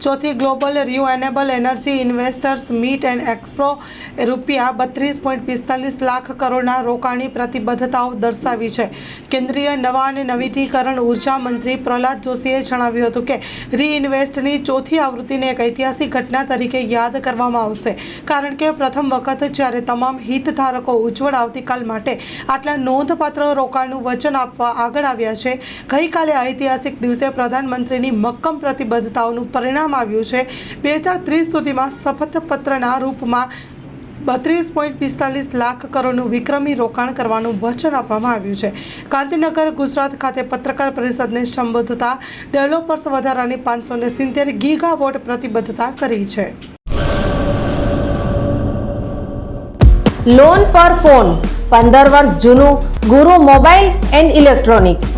ચોથી global renewable energy investors meet and expo રૂપિયા બત્રીસ પોઈન્ટ પિસ્તાલીસ લાખ કરોડના રોકાણની પ્રતિબદ્ધતાઓ દર્શાવી છે. કેન્દ્રીય નવા અને નવીનીકરણ ઊર્જા મંત્રી પ્રહલાદ જોશીએ જણાવ્યું હતું કે, રીઇન્વેસ્ટની ચોથી આવૃત્તિને એક ઐતિહાસિક ઘટના તરીકે યાદ કરવામાં આવશે. કારણ કે પ્રથમ વખત જ્યારે તમામ હિતધારકો ઉજ્જવળ આવતીકાલ માટે આટલા નોંધપાત્ર રોકાણનું વચન આપવા આગળ આવ્યા છે, ગઈકાલે ઐતિહાસિક દિવસે પ્રધાનમંત્રીની મક્કમ પ્રતિબદ્ધતાઓનું પરિણામ આવ્યું છે. બે હજાર ત્રીસ સુધીમાં શપથપત્રના રૂપમાં બત્રીસ પોઈન્ટ પિસ્તાલીસ લાખ કરોડનું વિક્રમી રોકાણ કરવાનું વચન આપવામાં આવ્યું છે. ગાંધીનગર, ગુજરાત ખાતે પત્રકાર પરિષદને સંબોધતા ડેવલપર્સ વધારાની પાંચસો ને સિત્તેર ગીગાવોટ પ્રતિબદ્ધતા કરી છે. લોન પર ફોન પંદર વર્ષ જૂનું ગુરુ મોબાઈલ એન્ડ ઇલેક્ટ્રોનિક્સ.